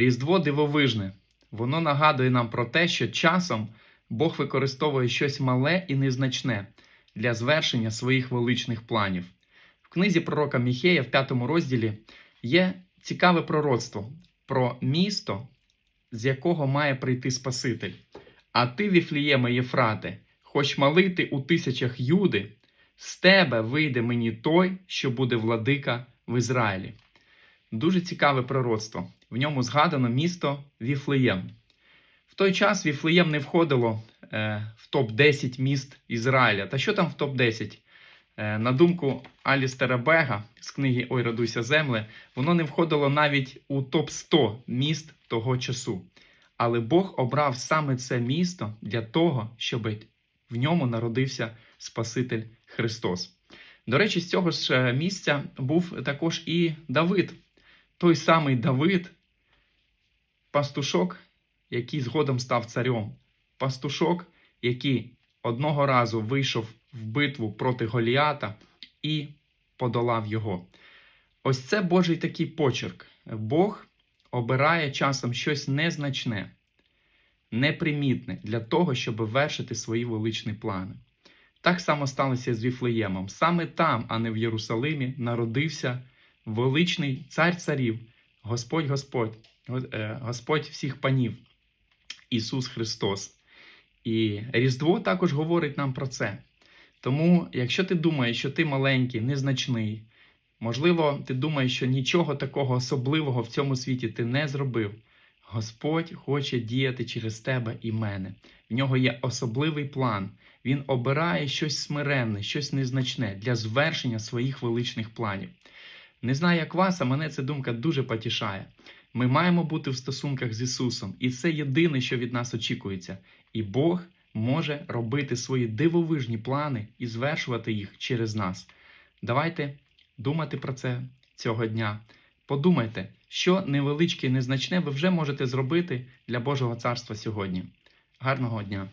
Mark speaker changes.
Speaker 1: Різдво дивовижне. Воно нагадує нам про те, що часом Бог використовує щось мале і незначне для звершення своїх величних планів. В книзі пророка Міхея в п'ятому розділі є цікаве пророцтво про місто, з якого має прийти Спаситель. А ти, Віфлієме Єфрате, хоч малий ти у тисячах Юди, з тебе вийде мені той, що буде владика в Ізраїлі. Дуже цікаве пророцтво. В ньому згадано місто Віфлеєм. В той час Віфлеєм не входило е, в топ-10 міст Ізраїля. Та що там в топ-10? Е, на думку Алістера Бега з книги Ой, радуйся земле, воно не входило навіть у топ-100 міст того часу. Але Бог обрав саме це місто для того, щоб в ньому народився Спаситель Христос. До речі, з цього ж е, місця був також і Давид. Той самий Давид, пастушок, який згодом став царем. Пастушок, який одного разу вийшов в битву проти Голіата і подолав його. Ось це Божий такий почерк. Бог обирає часом щось незначне, непримітне для того, щоб вершити свої величні плани. Так само сталося з Віфлеємом. Саме там, а не в Єрусалимі, народився величний цар царів, Господь Господь, Господь всіх панів, Ісус Христос. І Різдво також говорить нам про це. Тому, якщо ти думаєш, що ти маленький, незначний, можливо, ти думаєш, що нічого такого особливого в цьому світі ти не зробив. Господь хоче діяти через тебе і мене. В нього є особливий план. Він обирає щось смиренне, щось незначне для звершення своїх величних планів. Не знаю, як вас, а мене ця думка дуже потішає. Ми маємо бути в стосунках з Ісусом, і це єдине, що від нас очікується. І Бог може робити свої дивовижні плани і звершувати їх через нас. Давайте думати про це цього дня. Подумайте, що невеличке і незначне ви вже можете зробити для Божого царства сьогодні. Гарного дня!